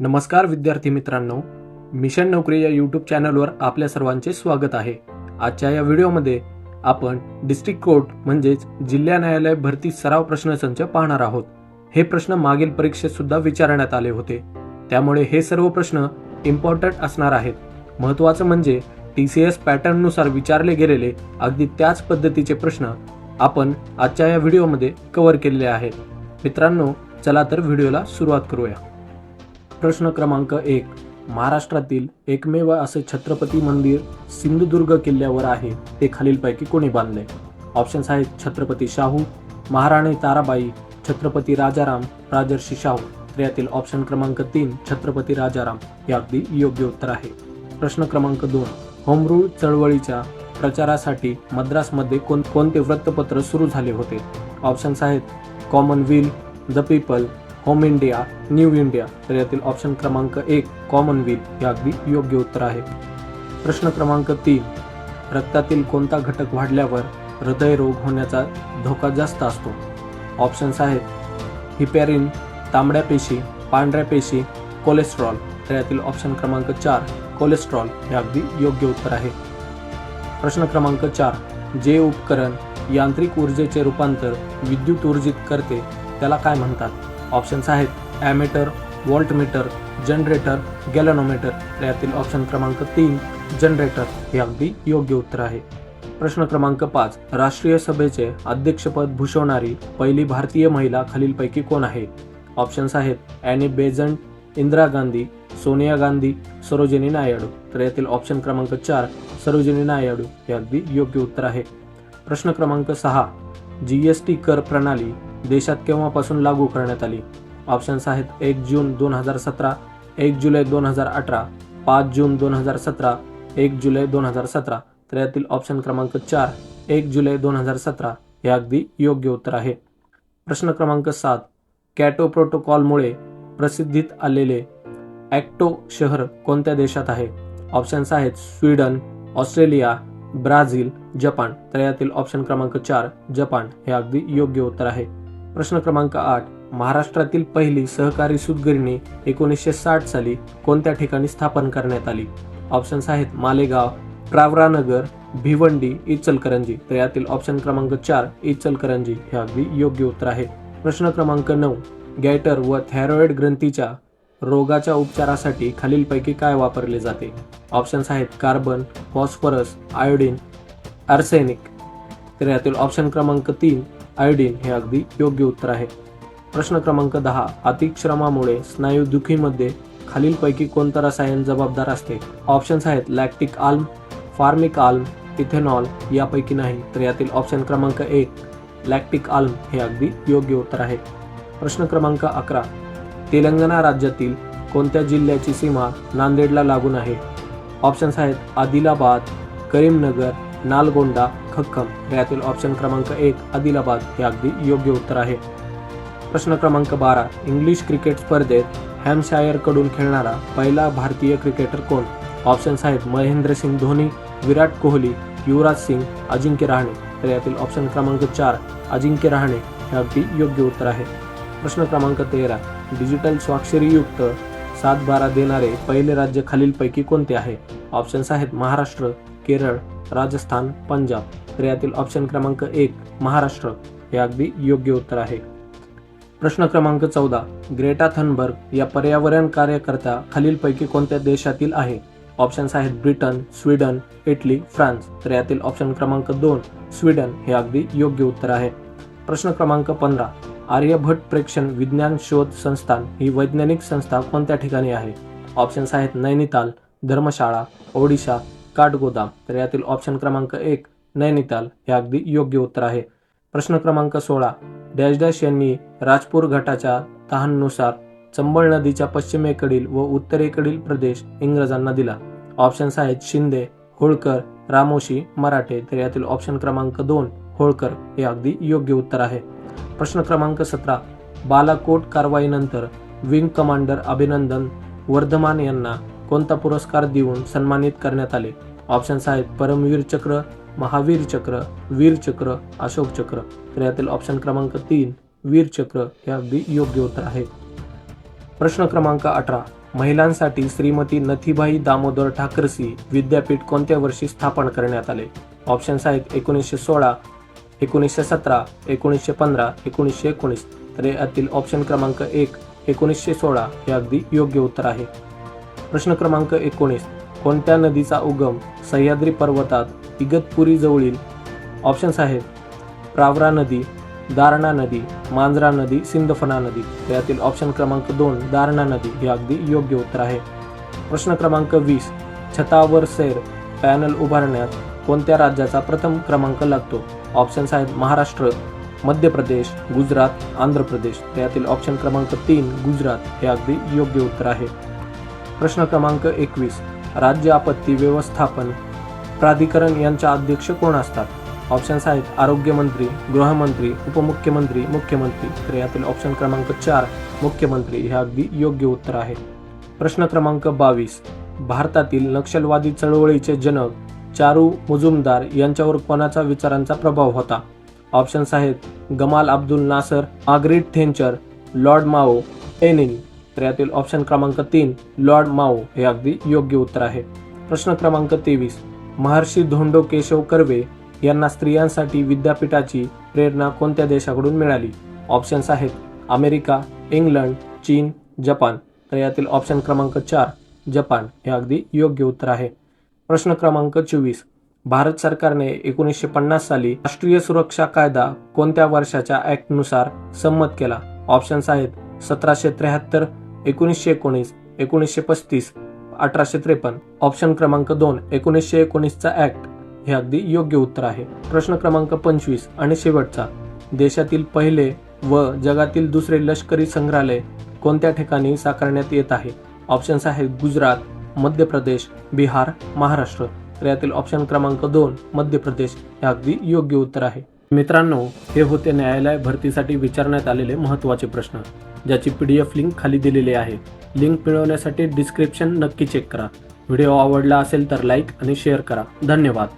नमस्कार विद्यार्थी मित्रांनो मिशन नोकरी या यूट्यूब चॅनलवर आपल्या सर्वांचे स्वागत आहे. आजच्या या व्हिडिओमध्ये आपण डिस्ट्रिक्ट कोर्ट म्हणजेच जिल्हा न्यायालय भरती सराव प्रश्नसंच पाहणार आहोत. हे प्रश्न मागील परीक्षेत सुद्धा विचारण्यात आले होते. त्यामुळे हे सर्व प्रश्न इम्पॉर्टंट असणार आहेत. महत्त्वाचं म्हणजे टी सी एस पॅटर्ननुसार विचारले गेलेले अगदी त्याच पद्धतीचे प्रश्न आपण आजच्या या व्हिडिओमध्ये कव्हर केलेले आहेत. मित्रांनो चला तर व्हिडिओला सुरुवात करूया. प्रश्न क्रमांक एक. महाराष्ट्रातील एकमेव असे छत्रपती मंदिर सिंधुदुर्ग किल्ल्यावर आहे ते खालीलपैकी कोणी बांधले? ऑप्शन्स आहेत छत्रपती शाहू महाराणी ताराबाई छत्रपती राजाराम राजर्षी शाहू. तर यातील ऑप्शन क्रमांक तीन छत्रपती राजाराम. हे अगदी योग्य उत्तर आहे. प्रश्न क्रमांक दोन. होमरूल चळवळीच्या प्रचारासाठी मद्रासमध्ये कोण कोणते वृत्तपत्र सुरू झाले होते? ऑप्शन्स आहेत Commonwealth the people home India new India तर यातील ऑप्शन क्रमांक एक कॉमनवेल हे अगदी योग्य उत्तर आहे. प्रश्न क्रमांक तीन रक्तातील कोणता घटक वाढल्यावर हृदयरोग होण्याचा धोका जास्त असतो? ऑप्शन्स आहेत हिपॅरिन तांबड्या पेशी पांढऱ्या पेशी कोलेस्ट्रॉल तर यातील ऑप्शन क्रमांक चार कोलेस्ट्रॉल हे अगदी योग्य उत्तर आहे. प्रश्न क्रमांक चार जे उपकरण यांत्रिक ऊर्जेचे रूपांतर विद्युत ऊर्जित करते त्याला काय म्हणतात? ऑप्शन्स आहेत. Ammeter voltmeter generator galvanometer. यातील ऑप्शन क्रमांक तीन जनरेटर हे अगदी योग्य उत्तर आहे. प्रश्न क्रमांक पाच राष्ट्रीय सभेचे अध्यक्षपद भूषवणारी पहिली भारतीय महिला खालीलपैकी कोण आहे? ऑप्शन्स आहेत ॲनी बेझंट इंदिरा गांधी सोनिया गांधी सरोजिनी नायडू. तर यातील ऑप्शन क्रमांक चार सरोजिनी नायडू हे अगदी योग्य उत्तर आहे. प्रश्न क्रमांक सहा जी एस टी कर प्रणाली देशात केव्हापासून लागू करण्यात आली? ऑप्शन्स आहेत एक जून दोन हजार सतरा एक जुलै दोन हजार अठरा पाच जून दोन हजार सतरा एक जुलै दोन हजार सतरा. तर यातील ऑप्शन क्रमांक चार एक जुलै दोन हजार सतरा हे अगदी योग्य उत्तर आहे. प्रश्न क्रमांक सात कॅटो प्रोटोकॉलमुळे प्रसिद्धीत आलेले ॲक्टो शहर कोणत्या देशात आहे? ऑप्शन्स आहेत स्वीडन ऑस्ट्रेलिया ब्राझील जपान. तर यातील ऑप्शन क्रमांक चार जपान हे अगदी योग्य उत्तर आहे. प्रश्न क्रमांक आठ. महाराष्ट्रातील पहिली सहकारी सूतगिरणी एकोणीसशे साठ साली कोणत्या ठिकाणी स्थापन करण्यात आली? ऑप्शन्स आहेत मालेगाव प्रावरानगर भिवंडी इचलकरंजी. तर यातील ऑप्शन क्रमांक चार इचलकरंजी. हे अगदी योग्य उत्तर आहे. प्रश्न क्रमांक नऊ. गॅटर व थायरॉइड ग्रंथीच्या रोगाच्या उपचारासाठी खालीलपैकी काय वापरले जाते? ऑप्शन्स आहेत कार्बन फॉस्फरस आयोडीन आर्सेनिक. तर यातील ऑप्शन क्रमांक तीन आयोडीन हे अगदी योग्य उत्तर आहे. प्रश्न क्रमांक दहा. अतिश्रमामुळे स्नायू दुखीमध्ये खालीलपैकी कोणतं रसायन जबाबदार असते? ऑप्शन्स आहेत लॅक्टिक आल्म फार्मिक आल्म इथेनॉल यापैकी नाही तर यातील ऑप्शन क्रमांक एक लॅक्टिक आल्म हे अगदी योग्य उत्तर आहे. प्रश्न क्रमांक अकरा. तेलंगणा राज्यातील कोणत्या जिल्ह्याची सीमा नांदेडला लागून आहे? ऑप्शन्स आहेत आदिलाबाद करीमनगर नालगोंडा खक्कम यातील ऑप्शन क्रमांक एक आदिलाबाद हे अगदी योग्य उत्तर आहे. प्रश्न क्रमांक बारा इंग्लिश क्रिकेट स्पर्धेत हॅमशायरकडून खेळणारा पहिला भारतीय क्रिकेटर कोण? ऑप्शन्स आहेत महेंद्रसिंग धोनी विराट कोहली युवराज सिंग अजिंक्य रहाणे. तर यातील ऑप्शन क्रमांक चार अजिंक्य रहाणे हे अगदी योग्य उत्तर आहे. प्रश्न क्रमांक तेरा डिजिटल स्वाक्षरीयुक्त सात बारा देणारे पहिले राज्य खालीलपैकी कोणते आहे? ऑप्शन्स आहेत महाराष्ट्र केरळ राजस्थान पंजाब. तर यातील ऑप्शन क्रमांक एक महाराष्ट्र. हे अगदी योग्य उत्तर आहे. प्रश्न क्रमांक चौदा ग्रेटा थनबर्ग या पर्यावरण कार्यकर्ता खालीलपैकी कोणत्या देशातील आहे? ऑप्शन्स आहेत ब्रिटन स्वीडन इटली फ्रान्स. तर यातील ऑप्शन क्रमांक दोन स्वीडन हे अगदी योग्य उत्तर आहे. प्रश्न क्रमांक पंधरा आर्यभट्ट प्रेक्षण विज्ञान शोध संस्थान ही वैज्ञानिक संस्था कोणत्या ठिकाणी आहे? ऑप्शन्स आहेत नैनिताल धर्मशाळा ओडिशा काठगोदाम. तर यातील ऑप्शन क्रमांक एक नैनिताल हे अगदी योग्य उत्तर आहे. प्रश्न क्रमांक सोळा. डॅश डॅश यांनी राजपूर गटाच्या तहानुसार चंबळ नदीच्या पश्चिमेकडील व उत्तरेकडील प्रदेश इंग्रजांना दिला. ऑप्शन्स आहेत शिंदे होळकर रामोशी मराठे. तर यातील ऑप्शन क्रमांक दोन होळकर हे अगदी योग्य उत्तर आहे. प्रश्न क्रमांक सतरा. बालाकोट कारवाईनंतर विंग कमांडर अभिनंदन वर्धमान यांना कोणता पुरस्कार देऊन सन्मानित करण्यात आले? ऑप्शन्स आहेत परमवीर चक्र महावीर चक्र वीर चक्र अशोक चक्र. तर यातील ऑप्शन क्रमांक तीन वीर चक्र हे अगदी योग्य उत्तर आहे. प्रश्न क्रमांक अठरा. महिलांसाठी श्रीमती नथीबाई दामोदर ठाकरसी विद्यापीठ कोणत्या वर्षी स्थापन करण्यात आले? ऑप्शन्स आहेत एकोणीसशे सोळा एकोणीसशे सतरा एकोणीसशे पंधरा एकोणीसशे एकोणीस. तर यातील ऑप्शन क्रमांक एक एकोणीसशे सोळा हे अगदी योग्य उत्तर आहे. प्रश्न क्रमांक एकोणीस. कोणत्या नदीचा उगम सह्याद्री पर्वतात इगतपुरी जवळील ऑप्शन्स आहेत. प्रावरा नदी दारणा नदी मांजरा नदी सिंदफना नदी. यातील ऑप्शन क्रमांक दोन दारणा नदी हे अगदी योग्य उत्तर आहे. प्रश्न क्रमांक वीस छतावर सैर पॅनल उभारण्यात कोणत्या राज्याचा प्रथम क्रमांक लागतो? ऑप्शन्स आहेत महाराष्ट्र मध्य प्रदेश गुजरात आंध्र प्रदेश. यातील ऑप्शन क्रमांक तीन गुजरात हे अगदी योग्य उत्तर आहे. प्रश्न क्रमांक एकवीस राज्य आपत्ती व्यवस्थापन प्राधिकरण यांच्या अध्यक्ष कोण असतात? ऑप्शन्स आहेत आरोग्यमंत्री गृहमंत्री उपमुख्यमंत्री मुख्यमंत्री. तर यातील ऑप्शन क्रमांक चार मुख्यमंत्री हे अगदी योग्य उत्तर आहे. प्रश्न क्रमांक बावीस भारतातील नक्षलवादी चळवळीचे जनक चारू मुजुमदार यांच्यावर कोणाचा विचारांचा प्रभाव होता? ऑप्शन्स आहेत Gamal Abdul Nasser Margaret Thatcher Lord Mao Lenin तर यातील ऑप्शन क्रमांक तीन लॉर्ड माओ हे अगदी योग्य उत्तर आहे. प्रश्न क्रमांक तेवीस महर्षी धोंडो केशव कर्वे यांना स्त्रियांसाठी विद्यापीठाची प्रेरणा कोणत्या देशाकडून मिळाली? ऑप्शन्स आहेत अमेरिका इंग्लंड चीन जपान. तर यातील ऑप्शन क्रमांक चार जपान. हे अगदी योग्य उत्तर आहे. प्रश्न क्रमांक चोवीस. भारत सरकारने एकोणीसशे पन्नास साली राष्ट्रीय सुरक्षा कायदा कोणत्या वर्षाच्या ऍक्टनुसार संमत केला? ऑप्शन्स आहेत सतराशे त्र्याहत्तर एकोणीसशे एकोणीस एकोणीसशे पस्तीस अठराशे त्रेपन्न. ऑप्शन क्रमांक दोन एकोणीसशे एकोणीसचा ऍक्ट हे अगदी योग्य उत्तर आहे. प्रश्न क्रमांक पंचवीस आणि शेवटचा. देशातील पहिले व जगातील दुसरे लष्करी संग्रहालय कोणत्या ठिकाणी साकारण्यात येत आहे? ऑप्शन्स आहेत गुजरात मध्य प्रदेश बिहार महाराष्ट्र. तर यातील ऑप्शन क्रमांक दोन मध्य प्रदेश हे अगदी योग्य उत्तर आहे. मित्रांनो हे होते न्यायालय भरतीसाठी विचारण्यात आलेले महत्त्वाचे प्रश्न ज्याची पी डी एफ लिंक खाली दिलेली आहे. लिंक मिळवण्यासाठी डिस्क्रिप्शन नक्की चेक करा. व्हिडिओ आवडला असेल तर लाईक आणि शेअर करा. धन्यवाद.